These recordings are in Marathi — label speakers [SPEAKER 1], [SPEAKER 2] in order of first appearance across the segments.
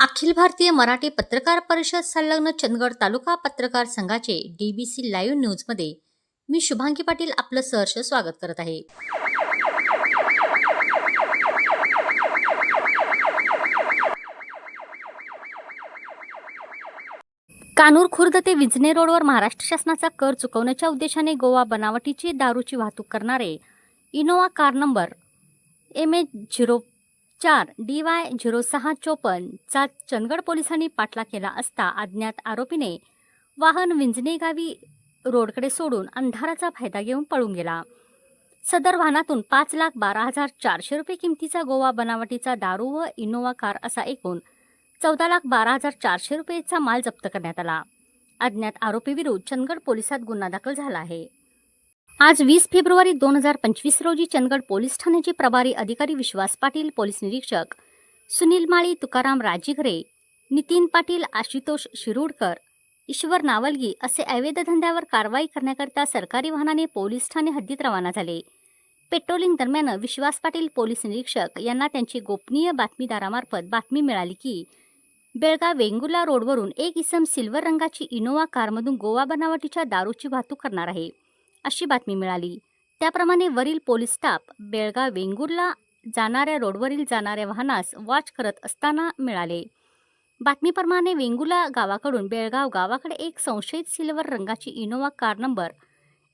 [SPEAKER 1] अखिल भारतीय मराठी पत्रकार परिषद संलग्न चंदगड तालुका पत्रकार संघाचे डीबीसी लाईव्ह न्यूजमध्ये मी शुभांगी पाटील आपलं सहर्ष स्वागत करत आहे. कानूर खुर्द ते विजने रोडवर महाराष्ट्र शासनाचा कर चुकवण्याच्या उद्देशाने गोवा बनावटीची दारूची वाहतूक करणारे Innova car number M H zero चार डी वाय झिरो सहा चोपन्नचा चंदगड पोलिसांनी पाठला केला असता अज्ञात आरोपीने वाहन विंजनेगावी रोडकडे सोडून अंधाराचा फायदा घेऊन पळून गेला. सदर वाहनातून पाच लाख बारा हजार चारशे रुपये किमतीचा गोवा बनावटीचा दारू व इनोवा कार असा एकूण चौदा लाख बारा हजार चारशे रुपयेचा माल जप्त करण्यात आला. अज्ञात आरोपीविरुद्ध चंदगड पोलिसात गुन्हा दाखल झाला आहे. आज वीस फेब्रुवारी दोन हजार पंचवीस रोजी चंदगड पोलीस ठाण्याचे प्रभारी अधिकारी विश्वास पाटील पोलीस निरीक्षक सुनील माळी तुकाराम राजीघरे नितीन पाटील आशुतोष शिरूडकर ईश्वर नावलगी असे अवैध धंद्यावर कारवाई करण्याकरिता सरकारी वाहनाने पोलीस ठाणे हद्दीत रवाना झाले. पेट्रोलिंग दरम्यान विश्वास पाटील पोलीस निरीक्षक यांना त्यांची गोपनीय बातमीदारामार्फत बातमी मिळाली की बेळगाव वेंगुर्ला रोडवरून एक इसम सिल्वर रंगाची इनोवा कारमधून गोवा बनावटीच्या दारूची वाहतूक करणार आहे. अशी बातमी मिळाली. त्याप्रमाणे वरील पोलीस स्टाफ बेळगाव वेंगुर्ला जाणाऱ्या रोडवरील जाणाऱ्या वाहनास वॉच करत असताना मिळाले. बातमीप्रमाणे वेंगुला गावाकडून बेळगाव गावाकडे एक संशयित सिल्वर रंगाची Innova car number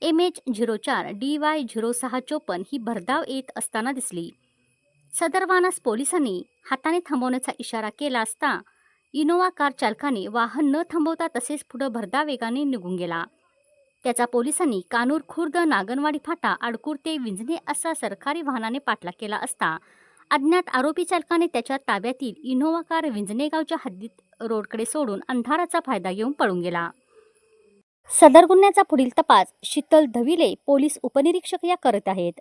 [SPEAKER 1] M H zero चार डी वाय झिरो सहा चोपन्न ही भरधाव येत असताना दिसली. सदर वाहनास पोलिसांनी हाताने थांबवण्याचा इशारा केला असता इनोवा कार चालकाने वाहन न थांबवता तसेच पुढं भरधाव वेगाने निघून गेला. त्याचा पोलिसांनी कानूर खुर्द नागनवाडी फाटा आडकूर ते विंजणे असा सरकारी वाहनाने पाठलाग केला असता अज्ञात आरोपी चालकाने त्याच्या ताब्यातील इनोवा कार विंजणे गावच्या हद्दीत रोडकडे सोडून अंधाराचा फायदा घेऊन पळून गेला. सदर गुन्ह्याचा पुढील तपास शीतल धविले पोलीस उपनिरीक्षक या करत आहेत.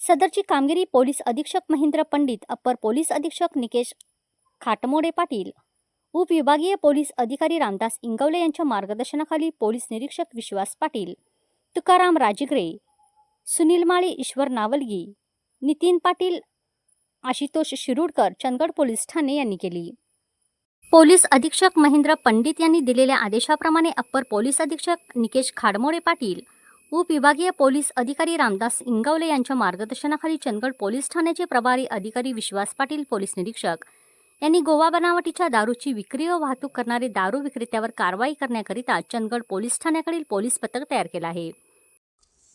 [SPEAKER 1] सदरची कामगिरी पोलीस अधीक्षक महेंद्र पंडित अप्पर पोलीस अधीक्षक निकेश खाटमोडे पाटील उपविभागीय पोलीस अधिकारी रामदास इंगवले यांच्या मार्गदर्शनाखाली पोलीस निरीक्षक विश्वास पाटील तुकाराम राजिगरे सुनील माळी ईश्वर नावलगी नितीन पाटील आशुतोष शिरूडकर चंदगड पोलीस ठाणे यांनी केली. पोलीस अधीक्षक महेंद्र पंडित यांनी दिलेल्या आदेशाप्रमाणे अप्पर पोलीस अधीक्षक निकेश खाडमोडे पाटील उपविभागीय पोलीस अधिकारी रामदास इंगवले यांच्या मार्गदर्शनाखाली चंदगड पोलीस ठाण्याचे प्रभारी अधिकारी विश्वास पाटील पोलीस निरीक्षक यांनी गोवा बनावटीच्या दारूची विक्री व वाहतूक करणारे दारू विक्रेत्यावर कारवाई करण्याकरिता चंदगड पोलीस ठाण्याकडील पोलीस पथक तयार केलं आहे.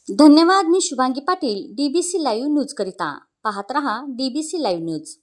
[SPEAKER 1] धन्यवाद मी Shubhangi Patil DBC live news करिता. पाहत रहा डीबीसी लाईव्ह न्यूज